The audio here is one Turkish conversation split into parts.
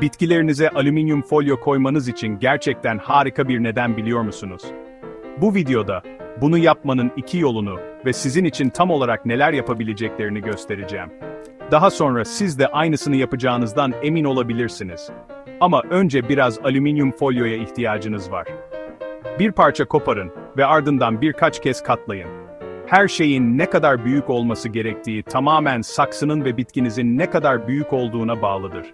Bitkilerinize alüminyum folyo koymanız için gerçekten harika bir neden biliyor musunuz? Bu videoda bunu yapmanın iki yolunu ve sizin için tam olarak neler yapabileceklerini göstereceğim. Daha sonra siz de aynısını yapacağınızdan emin olabilirsiniz. Ama önce biraz alüminyum folyoya ihtiyacınız var. Bir parça koparın ve ardından birkaç kez katlayın. Her şeyin ne kadar büyük olması gerektiği tamamen saksının ve bitkinizin ne kadar büyük olduğuna bağlıdır.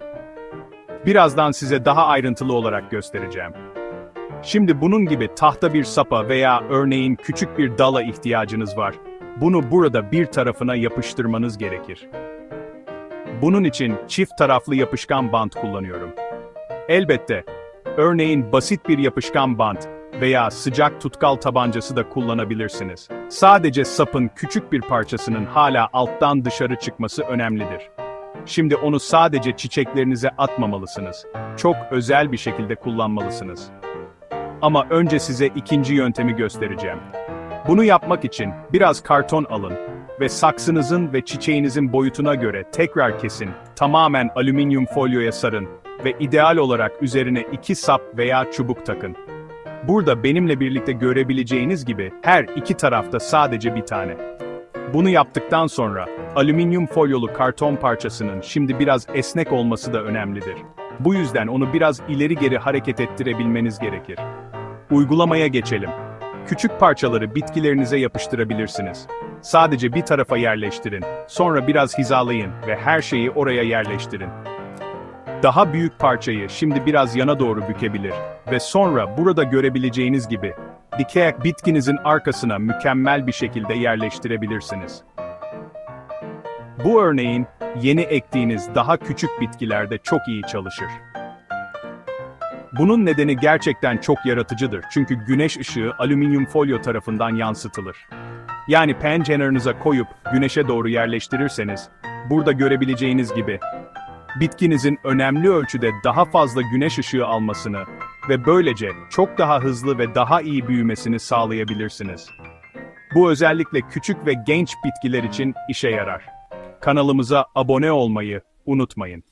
Birazdan size daha ayrıntılı olarak göstereceğim. Şimdi bunun gibi tahta bir sapa veya örneğin küçük bir dala ihtiyacınız var. Bunu burada bir tarafına yapıştırmanız gerekir. Bunun için çift taraflı yapışkan bant kullanıyorum. Elbette, örneğin basit bir yapışkan bant veya sıcak tutkal tabancası da kullanabilirsiniz. Sadece sapın küçük bir parçasının hala alttan dışarı çıkması önemlidir. Şimdi onu sadece çiçeklerinize atmamalısınız. Çok özel bir şekilde kullanmalısınız. Ama önce size ikinci yöntemi göstereceğim. Bunu yapmak için biraz karton alın ve saksınızın ve çiçeğinizin boyutuna göre tekrar kesin, tamamen alüminyum folyoya sarın ve ideal olarak üzerine iki sap veya çubuk takın. Burada benimle birlikte görebileceğiniz gibi her iki tarafta sadece bir tane. Bunu yaptıktan sonra alüminyum folyolu karton parçasının şimdi biraz esnek olması da önemlidir. Bu yüzden onu biraz ileri geri hareket ettirebilmeniz gerekir. Uygulamaya geçelim. Küçük parçaları bitkilerinize yapıştırabilirsiniz. Sadece bir tarafa yerleştirin, sonra biraz hizalayın ve her şeyi oraya yerleştirin. Daha büyük parçayı şimdi biraz yana doğru bükebilir ve sonra burada görebileceğiniz gibi dikey bitkinizin arkasına mükemmel bir şekilde yerleştirebilirsiniz. Bu örneğin yeni ektiğiniz daha küçük bitkilerde çok iyi çalışır. Bunun nedeni gerçekten çok yaratıcıdır çünkü güneş ışığı alüminyum folyo tarafından yansıtılır. Yani pencerenize koyup güneşe doğru yerleştirirseniz, burada görebileceğiniz gibi, bitkinizin önemli ölçüde daha fazla güneş ışığı almasını ve böylece çok daha hızlı ve daha iyi büyümesini sağlayabilirsiniz. Bu özellikle küçük ve genç bitkiler için işe yarar. Kanalımıza abone olmayı unutmayın.